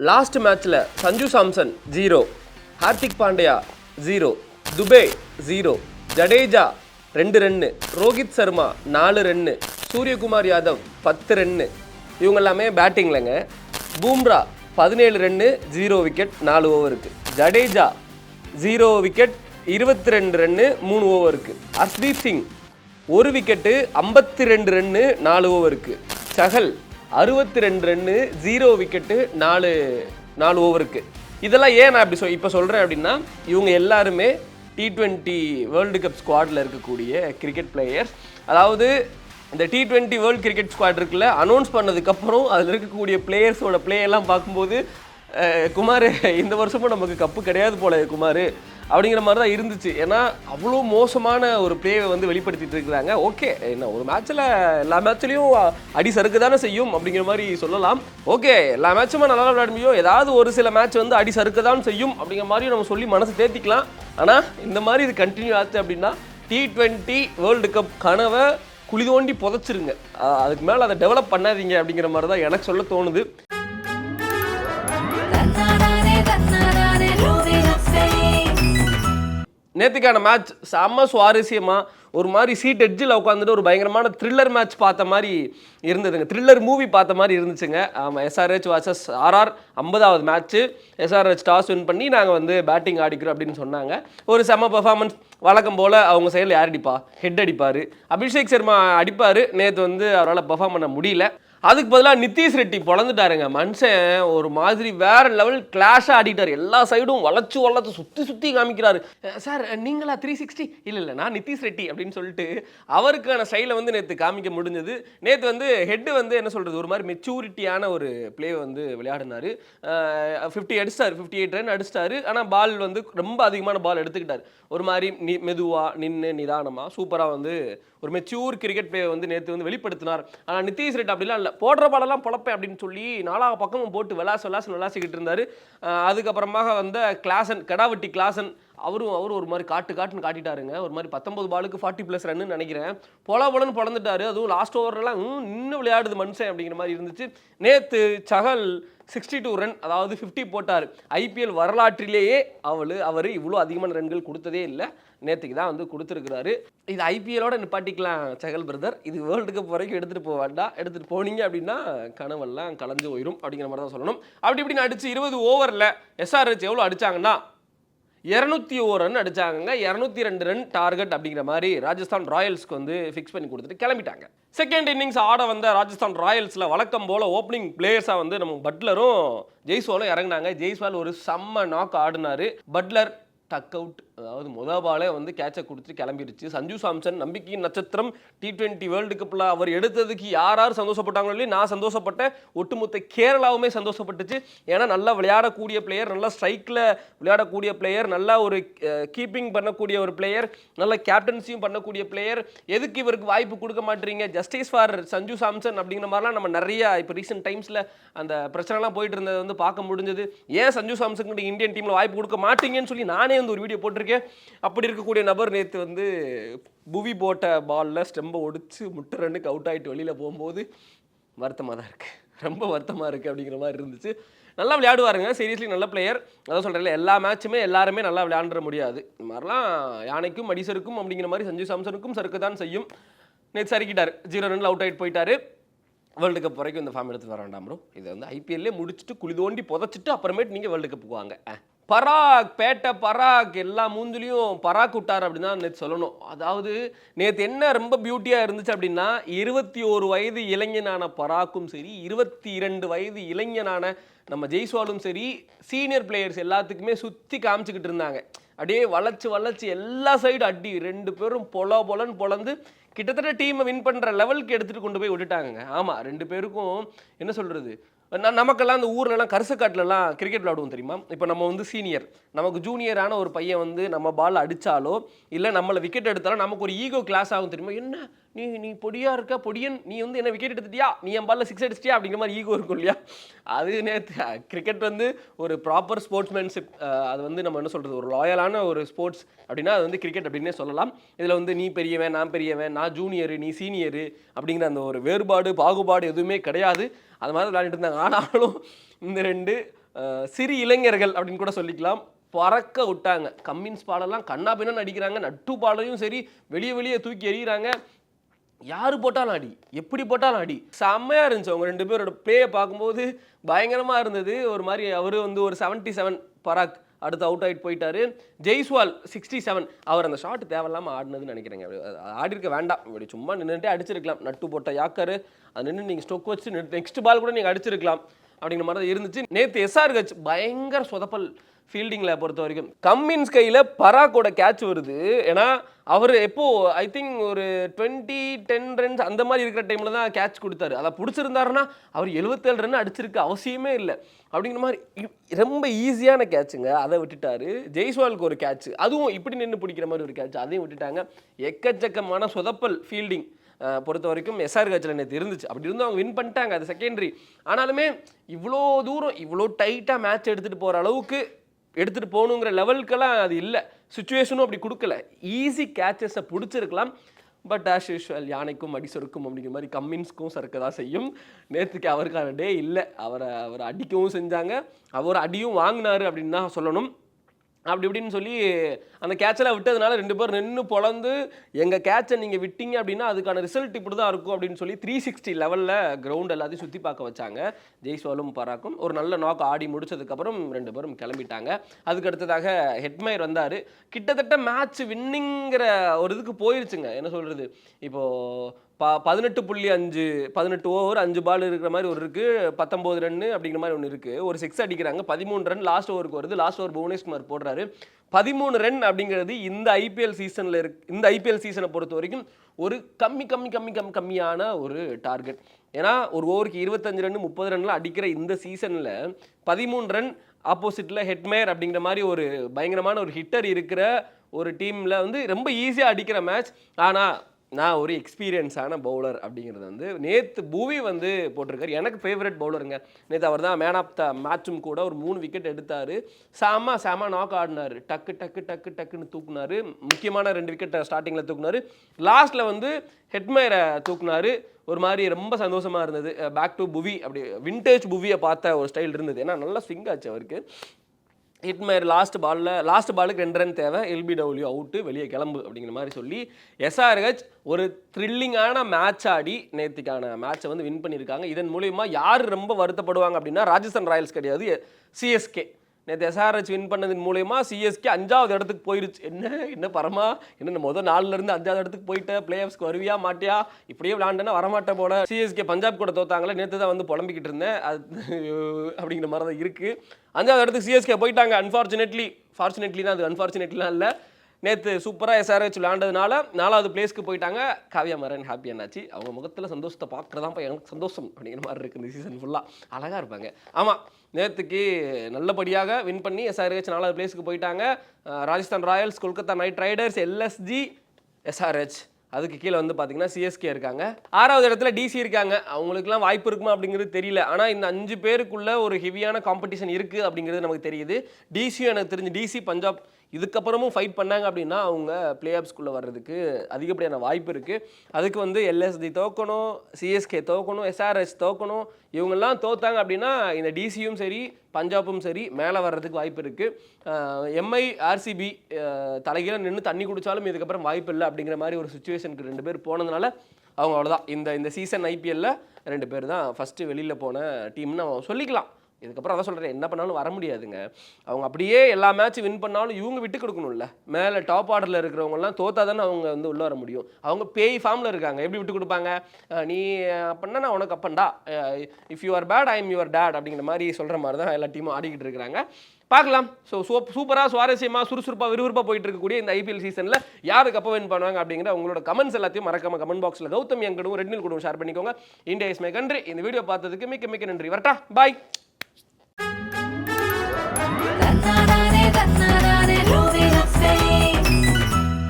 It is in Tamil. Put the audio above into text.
லாஸ்ட் மேட்ச்சில் Sanju Samson zero Hardik Pandya zero Dube zero Jadeja ரெண்டு ரன்னு ரோஹித் சர்மா நாலு ரன்னு சூரியகுமார் யாதவ் பத்து ரன்னு இவங்க எல்லாமே பேட்டிங்லங்க பூம்ரா பதினேழு ரன்னு ஜீரோ விக்கெட் நாலு ஓவருக்கு ஜடேஜா ஜீரோ விக்கெட் இருபத்தி ரெண்டு ரன்னு மூணு ஓவருக்கு ஹர்ஷ்தீப் சிங் ஒரு விக்கெட்டு ஐம்பத்தி ரெண்டு ரன்னு நாலு ஓவருக்கு சஹல் அறுபத்தி ரெண்டு ரன்னு ஜீரோ விக்கெட்டு நாலு நாலு ஓவருக்கு இதெல்லாம் ஏன் நான் இப்படி சொல் இப்போ சொல்கிறேன் அப்படின்னா இவங்க எல்லாருமே டி ட்வெண்ட்டி வேர்ல்டு கப் ஸ்குவாடில் இருக்கக்கூடிய கிரிக்கெட் பிளேயர்ஸ் அதாவது இந்த T twenty world cricket squad இருக்குல்ல அனௌன்ஸ் பண்ணதுக்கப்புறம் அதில் இருக்கக்கூடிய பிளேயர்ஸோட ப்ளே எல்லாம் பார்க்கும்போது குமார் இந்த வருஷமும் நமக்கு கப்பு கிடையாது போல குமார். அப்படிங்கிற மாதிரி தான் இருந்துச்சு. ஏன்னா அவ்வளோ மோசமான ஒரு பிளேவை வந்து வெளிப்படுத்திட்டு இருக்கிறாங்க. ஓகே என்ன ஒரு மேட்ச்சில் எல்லா மேட்ச்லேயும் அடி சறுக்கு தானே செய்யும் அப்படிங்கிற மாதிரி சொல்லலாம். ஓகே எல்லா மேட்சுமே நல்லா விளையாட முடியும் ஏதாவது ஒரு சில மேட்ச் வந்து அடி சறுக்கு தான் செய்யும் அப்படிங்கிற மாதிரி நம்ம சொல்லி மனசு தேத்திக்கலாம். ஆனால் இந்த மாதிரி இது கண்டினியூ ஆச்சு அப்படின்னா டி ட்வெண்ட்டி வேர்ல்டு கப் கனவை குழி தோண்டி புதைச்சிருங்க. அதுக்கு மேலே அதை டெவலப் பண்ணாதீங்க அப்படிங்கிற மாதிரி தான் எனக்கு சொல்ல தோணுது. நேற்றுக்கான மேட்ச் செம்ம சுவாரஸ்யமாக ஒரு மாதிரி சீட் எட்ஜில் உட்காந்துட்டு ஒரு பயங்கரமான த்ரில்லர் மேட்ச் பார்த்த மாதிரி இருந்ததுங்க. த்ரில்லர் மூவி பார்த்த மாதிரி இருந்துச்சுங்க. ஆமாம் எஸ்ஆர்ஹெச் வாசஸ் ஆர்ஆர் ஐம்பதாவது மேட்ச்சு எஸ்ஆர்ஹெச் டாஸ் வின் பண்ணி நாங்கள் வந்து பேட்டிங் ஆடிக்கிறோம் அப்படின்னு சொன்னாங்க. ஒரு செம்ம பர்ஃபார்மன்ஸ் வழக்கம் போல் அவங்க செயல் யார் அடிப்பா? ஹெட் அடிப்பார். அபிஷேக் சர்மா அடிப்பார். நேற்று வந்து அவரால் பர்ஃபார்ம் பண்ண முடியல. அதுக்கு பதிலாக நிதிஷ் ரெட்டி பிறந்துட்டாருங்க மனுஷன் ஒரு மாதிரி வேற லெவல் கிளாஷாக ஆடிட்டார். எல்லா சைடும் வளைச்சு வளர்த்து சுற்றி சுற்றி காமிக்கிறாரு. சார் நீங்களா த்ரீ சிக்ஸ்டி இல்லை இல்லை நான் நிதிஷ் ரெட்டி அப்படின்னு சொல்லிட்டு அவருக்கான ஸ்டைலை வந்து நேற்று காமிக்க முடிஞ்சது. நேற்று வந்து ஹெட்டு வந்து என்ன சொல்கிறது ஒரு மாதிரி மெச்சூரிட்டியான ஒரு பிளே வந்து விளையாடினாரு. ஃபிஃப்டி அடிச்சிட்டார். ஃபிஃப்டி எயிட் ரன் அடிச்சிட்டாரு. ஆனால் பால் வந்து ரொம்ப அதிகமான பால் எடுத்துக்கிட்டார். ஒரு மாதிரி நி மெதுவாக நின்று நிதானமாக சூப்பராக வந்து ஒரு மெச்சூர் கிரிக்கெட் பிளே வந்து நேற்று வந்து வெளிப்படுத்தினார். ஆனால் நிதிஷ் ரெட்டி அப்படிலாம் இல்லை. போடுற பாடெல்லாம் பொழப்பேன் அப்படின்னு சொல்லி நாலா பக்கமும் போட்டு விளாசு விளாசு விளாசிக்கிட்டு இருந்தார். அதுக்கப்புறமாக வந்த கிளாசன் கடாவட்டி கிளாசன் அவரும் அவரும் ஒரு மாதிரி காட்டு காட்டுன்னு காட்டிட்டாருங்க. ஒரு மாதிரி பத்தொன்பது பாலுக்கு ஃபார்ட்டி ப்ளஸ் ரன்னு நினைக்கிறேன். பொல பொலன்னு பிறந்துட்டாரு அதுவும் லாஸ்ட் ஓவர்லாம் இன்னும் விளையாடுது மனுஷன் அப்படிங்கிற மாதிரி இருந்துச்சு. நேற்று சகல் சிக்ஸ்டி டூ ரன் அதாவது ஃபிஃப்டி போட்டார். ஐபிஎல் வரலாற்றிலேயே அவள் அவர் இவ்வளோ அதிகமான ரன்கள் கொடுத்ததே இல்லை. நேற்றுக்கு தான் வந்து கொடுத்துருக்குறாரு. இது ஐபிஎலோட நிப்பாட்டிக்கலாம் சகல் பிரதர் இது வேர்ல்டு கப் வரைக்கும் எடுத்துகிட்டு போக வேண்டாம். எடுத்துகிட்டு போனீங்க அப்படின்னா கனவெல்லாம் கலைஞ்சு போயிடும் அப்படிங்கிற மாதிரி தான் சொல்லணும். அப்படி இப்படின்னு அடித்து இருபது ஓவரில் எஸ்ஆர்ஹெச் எவ்வளோ அடிச்சாங்கன்னா இரநூத்தி ஓ ரன் அடித்தாங்க இரநூத்தி ரெண்டு ரன் டார்கெட் அப்படிங்கிற மாதிரி ராஜஸ்தான் ராயல்ஸ்க்கு வந்து ஃபிக்ஸ் பண்ணி கொடுத்துட்டு கிளம்பிட்டாங்க. செகண்ட் இன்னிங்ஸ் ஆட வந்த ராஜஸ்தான் ராயல்ஸில் வழக்கம் போல் ஓப்பனிங் பிளேயர்ஸாக வந்து நம்ம பட்லரும் ஜெய்ஸ்வாலும் இறங்குனாங்க. ஜெய்ஸ்வால் ஒரு செம்ம நாக் ஆடினாரு. பட்லர் டக் அவுட் அதாவது முத பாலே வந்து கேட்சை கொடுத்துட்டு கிளம்பிருச்சு. சஞ்சு சாம்சன் நம்பிக்கையின் நட்சத்திரம் டி டுவெண்ட்டி வேர்ல்டு கப்பில் அவர் எடுத்ததுக்கு யார் யார் சந்தோஷப்பட்டாங்களோ இல்லையோ நான் சந்தோஷப்பட்டேன். ஒட்டுமொத்த கேரளாவுமே சந்தோஷப்பட்டுச்சு. ஏன்னா நல்லா விளையாடக்கூடிய பிளேயர் நல்லா ஸ்ட்ரைக்கில் விளையாடக்கூடிய பிளேயர் நல்லா ஒரு கீப்பிங் பண்ணக்கூடிய ஒரு பிளேயர் நல்ல கேப்டன்சியும் பண்ணக்கூடிய பிளேயர் எதுக்கு இவருக்கு வாய்ப்பு கொடுக்க மாட்டீங்க ஜஸ்டிஸ் ஃபார் சஞ்சு சாம்சன் அப்படிங்கிற மாதிரிலாம் நம்ம நிறைய இப்போ ரீசெண்ட் டைம்ஸில் அந்த பிரச்சனைலாம் போயிட்டு இருந்தது வந்து பார்க்க முடிஞ்சது. ஏன் சஞ்சு சாம்சன் இந்தியன் டீமில் வாய்ப்பு கொடுக்க மாட்டீங்கன்னு சொல்லி நானே வந்து ஒரு வீடியோ போட்டிருக்கேன். அப்படி இருக்கக்கூடிய நபர் நேற்று வந்து புவி போட்ட பாலில் ஸ்டெம்பை ஒடிச்சு முட்டை ரன்னுக்கு அவுட் ஆகிட்டு வெளியில் போகும்போது வருத்தமாக தான் இருக்குது ரொம்ப வருத்தமாக இருக்குது அப்படிங்கிற மாதிரி இருந்துச்சு. நல்லா விளையாடுவாருங்க. சீரியஸ்லி நல்ல பிளேயர் அதான் சொல்கிறேன் எல்லா மேட்சுமே எல்லாருமே நல்லா விளையாண்டுற முடியாது. இந்த மாதிரிலாம் யானைக்கும் அடிசருக்கும் அப்படிங்கிற மாதிரி சஞ்சு சாம்சனுக்கும் சறுக்கு தான் செய்யும். நேற்று சறுக்கிட்டார். ஜீரோ ரனில் அவுட் ஆகிட்டு போயிட்டார். வேர்ல்டு கப் வரைக்கும் இந்த ஃபார்ம் எடுத்து வர வேண்டாம் ப்ரோ இதை வந்து ஐபிஎல்லே முடிச்சுட்டு குழி தோண்டி புதைச்சிட்டு அப்புறமேட்டு நீங்கள் வேர்ல்டு கப்புக்கு வாங்க. பராக் பேட்டை பராக் எல்லா மூஞ்சிலையும் பராக் விட்டார் அப்படின்னு தான் நேற்று சொல்லணும். அதாவது நேற்று என்ன ரொம்ப பியூட்டியாக இருந்துச்சு அப்படின்னா இருபத்தி ஒரு வயது இளைஞனான பராக்கும் சரி இருபத்தி இரண்டு வயது இளைஞனான நம்ம ஜெய்ஸ்வாலும் சரி சீனியர் பிளேயர்ஸ் எல்லாத்துக்குமே சுற்றி காமிச்சிக்கிட்டு இருந்தாங்க. அப்படியே வளர்ச்சி வளர்ச்சி எல்லா சைடும் அடி ரெண்டு பேரும் பொல பொலன்னு பொலந்து கிட்டத்தட்ட டீமை வின் பண்ணுற லெவலுக்கு எடுத்துகிட்டு கொண்டு போய் விட்டுட்டாங்க ஆமாம் ரெண்டு பேருக்கும் என்ன சொல்கிறது நமக்கெல்லாம் அந்த ஊர்லலாம் கரிசக்காட்டிலலாம் கிரிக்கெட் விளாடுவோம் தெரியுமா? இப்போ நம்ம வந்து சீனியர் நமக்கு ஜூனியரான ஒரு பையன் வந்து நம்ம பால் அடித்தாலோ இல்லை நம்மளை விக்கெட் எடுத்தாலும் நமக்கு ஒரு ஈகோ கிளாஸ் ஆகும் தெரியுமா? என்ன? நீ நீ பொடியா இருக்க பொடியன் நீ வந்து என்ன விக்கெட் எடுத்துட்டியா? நீ என் பால்ல சிக்ஸ் அடிச்சிட்டியா? அப்படிங்கிற மாதிரி ஈகோ இருக்கும் இல்லையா? அது நேற்று கிரிக்கெட் வந்து ஒரு ப்ராப்பர் ஸ்போர்ட்ஸ்மேன்ஷிப் அது வந்து நம்ம என்ன சொல்கிறது ஒரு லாயலான ஒரு ஸ்போர்ட்ஸ் அப்படின்னா அது வந்து கிரிக்கெட் அப்படின்னே சொல்லலாம். இதில் வந்து நீ பெரியவன் நான் பெரியவன் நான் ஜூனியரு நீ சீனியரு அப்படிங்கிற அந்த ஒரு வேறுபாடு பாகுபாடு எதுவுமே கிடையாது. அது மாதிரி விளையாண்டுட்டு இருந்தாங்க. ஆனாலும் இந்த ரெண்டு சிறு இளைஞர்கள் அப்படின்னு கூட சொல்லிக்கலாம். பறக்க விட்டாங்க. கம்மின்ஸ் பாலெல்லாம் கண்ணா பின்னா அடிக்கிறாங்க. நட்டு பாலையும் சரி வெளியே வெளியே தூக்கி எறிகிறாங்க. யார் போட்டாலும் அடி? எப்படி போட்டாலும் அடி? செம்மையா இருந்துச்சு அவங்க ரெண்டு பேரோட பிளேயை பார்க்கும்போது பயங்கரமாக இருந்தது. ஒரு மாதிரி அவர் வந்து ஒரு 77 செவன் பராக் அடுத்து அவுட் ஆகிட்டு போயிட்டாரு. ஜெய்ஸ்வால் சிக்ஸ்டி செவன் அவர் அந்த ஷாட் தேவையில்லாமல் ஆடினதுன்னு நினைக்கிறேங்க. ஆடி இருக்க வேண்டாம். இப்படி சும்மா நின்றுட்டே அடிச்சிருக்கலாம். நட்டு போட்ட யாக்கரு. அது நின்று நீங்கள் ஸ்டொக் வச்சு நெக்ஸ்ட் பால் கூட நீங்கள் அடிச்சிருக்கலாம். அப்படிங்கிற மாதிரி தான் இருந்துச்சு. நேற்று எஸ்ஆர் கட்ச் பயங்கர சொதப்பல் ஃபீல்டிங்கில் பொறுத்த வரைக்கும். கம்மின்ஸ் கையில் பராக்கோட கேட்ச் வருது. ஏன்னா அவர் எப்போது ஐ திங்க் ஒரு டுவெண்ட்டி டென் ரன்ஸ் அந்த மாதிரி இருக்கிற டைமில் தான் கேட்ச் கொடுத்தாரு. அதை பிடிச்சிருந்தாருன்னா அவர் 77 ரன் அடிச்சிருக்க அவசியமே இல்லை. அப்படிங்கிற மாதிரி ரொம்ப ஈஸியான கேட்சுங்க அதை விட்டுட்டாரு. ஜெய்ஸ்வாலுக்கு ஒரு கேட்ச் அதுவும் இப்படி நின்று பிடிக்கிற மாதிரி ஒரு கேட்ச் அதையும் விட்டுட்டாங்க. எக்கச்சக்கமான சொதப்பல் ஃபீல்டிங் பொறுத்த வரைக்கும் எஸ்ஆர் கட்சியில் நேற்று இருந்துச்சு. அப்படி இருந்து அவங்க வின் பண்ணிட்டாங்க அது செகண்டரி ஆனாலுமே இவ்வளோ தூரம் இவ்வளோ டைட்டாக மேட்ச் எடுத்துகிட்டு போகிற அளவுக்கு எடுத்துகிட்டு போகணுங்கிற லெவலுக்கெல்லாம் அது இல்லை. சுச்சுவேஷனும் அப்படி கொடுக்கல. ஈஸி கேச்சஸை பிடிச்சிருக்கலாம். பட் ஆஸ் யூஷுவல் யானைக்கும் அடி சொருக்கும் அப்படிங்கிற மாதிரி கம்மின்ஸ்க்கும் சறுக்க தான் செய்யும். நேற்றுக்கு அவருக்கான டே இல்லை. அவரை அவர் அடிக்கவும் செஞ்சாங்க. அவர் அடியும் வாங்கினாரு அப்படின்னு தான் சொல்லணும். அப்படி இப்படின்னு சொல்லி அந்த கேட்செல்லாம் விட்டதுனால ரெண்டு பேரும் நின்று பொழந்து எங்கள் கேட்சை நீங்கள் விட்டீங்க அப்படின்னா அதுக்கான ரிசல்ட் இப்படி தான் இருக்கும் அப்படின்னு சொல்லி த்ரீ சிக்ஸ்டி லெவலில் கிரவுண்ட் எல்லாத்தையும் சுற்றி பார்க்க வச்சாங்க. ஜெய்ஸ்வாலும் பராக்கும் ஒரு நல்ல நாக் ஆடி முடிச்சதுக்கப்புறம் ரெண்டு பேரும் கிளம்பிட்டாங்க. அதுக்கு அடுத்ததாக ஹெட்மயர் வந்தார். கிட்டத்தட்ட மேட்ச் வின்னிங்கிற ஒரு இதுக்கு போயிருச்சுங்க. என்ன சொல்கிறது இப்போது ப பதினெட்டு புள்ளி அஞ்சு பதினெட்டு ஓவர் அஞ்சு பால் இருக்கிற மாதிரி ஒரு இருக்குது பத்தொம்போது ரன்னு அப்படிங்கிற மாதிரி ஒன்று இருக்குது ஒரு சிக்ஸ் அடிக்கிறாங்க. பதிமூணு ரன் லாஸ்ட் ஓவருக்கு வருது. லாஸ்ட் ஓவர் புவனேஷ்குமார் போடுறாரு. பதிமூணு ரன் அப்படிங்கிறது இந்த ஐபிஎல் சீசனில் இருக்கு இந்த ஐபிஎல் சீசனை பொறுத்த வரைக்கும் ஒரு கம்மி கம்மி கம்மி கம்மி கம்மியான ஒரு டார்கெட் ஏன்னா ஒரு ஓவருக்கு இருபத்தஞ்சு ரன் முப்பது ரன்லாம் அடிக்கிற இந்த சீசனில் பதிமூணு ரன் ஆப்போசிட்டில் ஹெட்மேர் அப்படிங்கிற மாதிரி ஒரு பயங்கரமான ஒரு ஹிட்டர் இருக்கிற ஒரு டீமில் வந்து ரொம்ப ஈஸியாக அடிக்கிற மேட்ச் ஆனால் நான் ஒரு எக்ஸ்பீரியன்ஸான பவுலர் அப்படிங்கிறது வந்து நேற்று பூவி வந்து போட்டிருக்காரு. எனக்கு ஃபேவரட் பவுலருங்க நேற்று அவர் தான் மேன் ஆஃப் த மேட்சும் கூட ஒரு மூணு விக்கெட் எடுத்தார். சாமா சாமா நாக் ஆடினார். டக்கு டக்கு டக்கு டக்குன்னு தூக்குனாரு. முக்கியமான ரெண்டு விக்கெட்டை ஸ்டார்டிங்கில் தூக்குனாரு. லாஸ்ட்டில் வந்து ஹெட்மயரை தூக்குனாரு. ஒரு மாதிரி ரொம்ப சந்தோஷமாக இருந்தது. பேக் டு புவி. அப்படி வின்டேஜ் புவியை பார்த்த ஒரு ஸ்டைல் இருந்தது. ஏன்னா நல்லா ஸ்விங் ஆச்சு அவருக்கு. ஹிட்மேர் லாஸ்ட் பாலில் லாஸ்ட் பாலுக்கு ரெண்டு ரன் தேவை. எல்பிடபிள்யூ அவுட்டு வெளியே கிளம்பு அப்படிங்கிற மாதிரி சொல்லி எஸ்ஆர்ஹெச் ஒரு த்ரில்லிங்கான மேட்ச் ஆடி நேற்றுக்கான மேட்சை வந்து வின் பண்ணியிருக்காங்க. இதன் மூலயமா யார் ரொம்ப வருத்தப்படுவாங்க அப்படின்னா ராஜஸ்தான் ராயல்ஸ் கிடையாது சிஎஸ்கே நேற்று எஸ்ஆர்ஹெச் வின் பண்ணதன் மூலயமா சிஎஸ்கே அஞ்சாவது இடத்துக்கு போயிருச்சு. என்ன? என்ன பரமா? என்ன முதல் நாலுலேருந்து அஞ்சாவது இடத்துக்கு போயிட்ட? பிளே ஆஃப்ஸ்க்கு வருவியா மாட்டியா? இப்படியே விளாண்டனா வரமாட்டேன் போல. சிஎஸ்கே பஞ்சாப் கூட தோத்தாங்களே நேற்று தான் வந்து புலம்பிக்கிட்டு இருந்தேன். அது அப்படிங்கிற மாதிரி தான் இருக்குது அஞ்சாவது இடத்துக்கு சிஎஸ்கே போயிட்டாங்க. அன்ஃபார்ச்சுனேட்லி ஃபார்ச்சுனேட்லி தான் அது. அன்ஃபார்ச்சுனேட்லாம் இல்லை. நேற்று சூப்பராக எஸ்ஆர்ஹெச் விளையாண்டதுனால நாலாவது பிளேஸ்க்கு போயிட்டாங்க. காவியா மரன் ஹாப்பி என்னாச்சு? அவங்க முகத்தில் சந்தோஷத்தை பார்க்குறதாப்பா எனக்கு சந்தோஷம் அப்படிங்கிற மாதிரி இருக்குது இந்த சீசன் ஃபுல்லாக அழகாக இருப்பாங்க. ஆமாம் நேற்றுக்கு நல்லபடியாக வின் பண்ணி எஸ்ஆர்ஹெச் நாலாவது பிளேஸ்க்கு போயிட்டாங்க. Rajasthan royals Kolkata knight riders LSG SRH அதுக்கு கீழே வந்து பார்த்தீங்கன்னா சிஎஸ்கே இருக்காங்க. ஆறாவது இடத்துல டிசி இருக்காங்க. அவங்களுக்குலாம் வாய்ப்பு இருக்குமா அப்படிங்கிறது தெரியல. ஆனால் இந்த அஞ்சு பேருக்குள்ள ஒரு ஹெவியான காம்படிஷன் இருக்குது அப்படிங்கிறது நமக்கு தெரியுது. டிசியும் எனக்கு தெரிஞ்சு டிசி பஞ்சாப் இதுக்கப்புறமும் ஃபைட் பண்ணாங்க அப்படின்னா அவங்க பிளே ஆஃப்ஸ்குள்ளே வர்றதுக்கு அதிகப்படியான வாய்ப்பு இருக்குது அதுக்கு வந்து எல்எஸ்டி தோக்கணும் சிஎஸ்கே தோக்கணும் எஸ்ஆர்எஸ் தோக்கணும். இவங்கெல்லாம் தோத்தாங்க அப்படின்னா இந்த டிசியும் சரி பஞ்சாபும் சரி மேலே வர்றதுக்கு வாய்ப்பு இருக்குது எம்ஐ ஆர்சிபி தலைகீழ நின்று தண்ணி குடித்தாலும் இதுக்கப்புறம் வாய்ப்பு இல்லை அப்படிங்கிற மாதிரி ஒரு சுச்சுவேஷனுக்கு ரெண்டு பேர் போனதுனால அவங்க அவ்வளோதான் இந்த இந்த சீசன் ஐபிஎல்லில் ரெண்டு பேர் தான் ஃபஸ்ட்டு வெளியில் போன டீம்னு அவன் சொல்லிக்கலாம். இதுக்கப்புறம் அதான் சொல்கிறேன் என்ன பண்ணாலும் வர முடியாதுங்க. அவங்க அப்படியே எல்லா மேட்ச் வின் பண்ணாலும் இவங்க விட்டு கொடுக்கணும்ல. மேலே டாப் ஆர்டரில் இருக்கிறவங்கலாம் தோத்தா தானே அவங்க வந்து உள்ளே வர முடியும். அவங்க பேய் ஃபார்மில் இருக்காங்க. எப்படி விட்டு கொடுப்பாங்க? நீ அப்படின்னா நான் உனக்கு அப்பண்டா if you are bad I am your dad அப்படிங்கிற மாதிரி சொல்கிற மாதிரி தான் எல்லா டீமும் ஆடிக்கிட்டு இருக்கிறாங்க. பார்க்கலாம். ஸோ சூப் சூப்பராக சுவாரஸ்யமாக சுறுசுறுப்பாக விறுவிறுப்பாக போயிட்டு இருக்கக்கூடிய இந்த ஐபிஎல் சீசனில் யாருக்கு அப்போ வின் பண்ணுவாங்க அப்படிங்கிற உங்களோட கமெண்ட்ஸ் எல்லாத்தையும் மறக்காம கமெண்ட் பாக்ஸில் கௌதம் எங்கடும் ரெட்னில் கூட ஷேர் பண்ணிக்கோங்க. இந்தியா இஸ் மை கண்ட்ரி இந்த வீடியோ பார்த்ததுக்கு மிக்க மிக்க நன்றி. வரட்டா. பாய் தன்னா